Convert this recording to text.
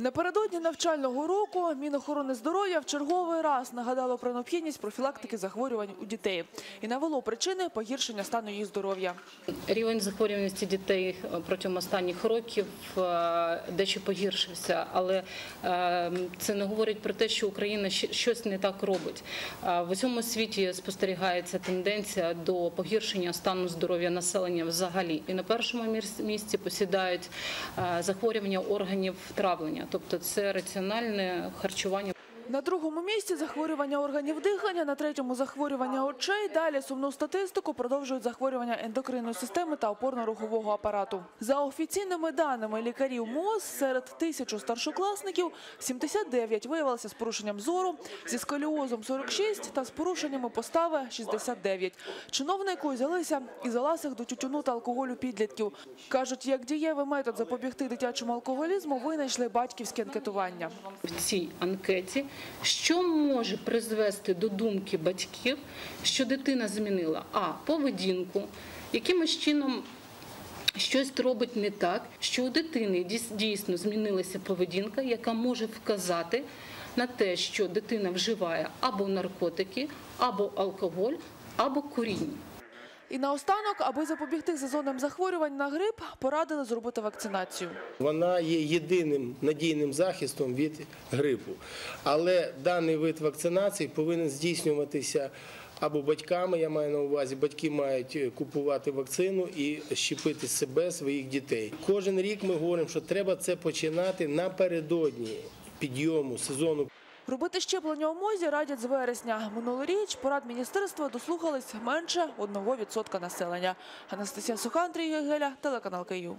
Напередодні навчального року Мінохорони здоров'я в черговий раз нагадало про необхідність профілактики захворювань у дітей і навело причини погіршення стану їх здоров'я. Рівень захворюваності дітей е, протягом останніх років е, дещо погіршився, але е, це не говорить про те, що Україна щось не так робить. В усьому світі спостерігається тенденція до погіршення стану здоров'я населення взагалі. І на першому місці посідають захворювання органів травлення, тобто це раціональне харчування. На другому місці захворювання органів дихання, на третьому захворювання очей. Далі сумну статистику продовжують захворювання ендокринної системи та опорно-рухового апарату. За офіційними даними лікарів МОЗ, серед тисячу старшокласників 79 виявилися з порушенням зору, зі сколіозом 46 та з порушеннями постави 69. Чиновники узялися із ласих до тютюну та алкоголю підлітків. Кажуть, як дієвий метод запобігти дитячому алкоголізму винайшли батьківське анкетування. в цій анкеті, що може призвести до думки батьків, що дитина змінила а поведінку, якимось чином. Щось робить не так, що у дитини дійсно змінилася поведінка, яка може вказати на те, що дитина вживає або наркотики, або алкоголь, або куріння. І наостанок, аби запобігти сезонним захворювань на грип, порадили зробити вакцинацію. Вона є єдиним надійним захистом від грипу. Але даний вид вакцинації повинен здійснюватися або батьками, я маю на увазі, батьки мають е, купувати вакцину і щепити себе, своїх дітей. Кожен рік ми говоримо, що треба це починати напередодні підйому сезону Робити щеплення у мозі радять з вересня. Минулоріч порад міністерства дослухались менше 1% населення. Анастасія Сухан, Андрій Гегеля, телеканал Київ.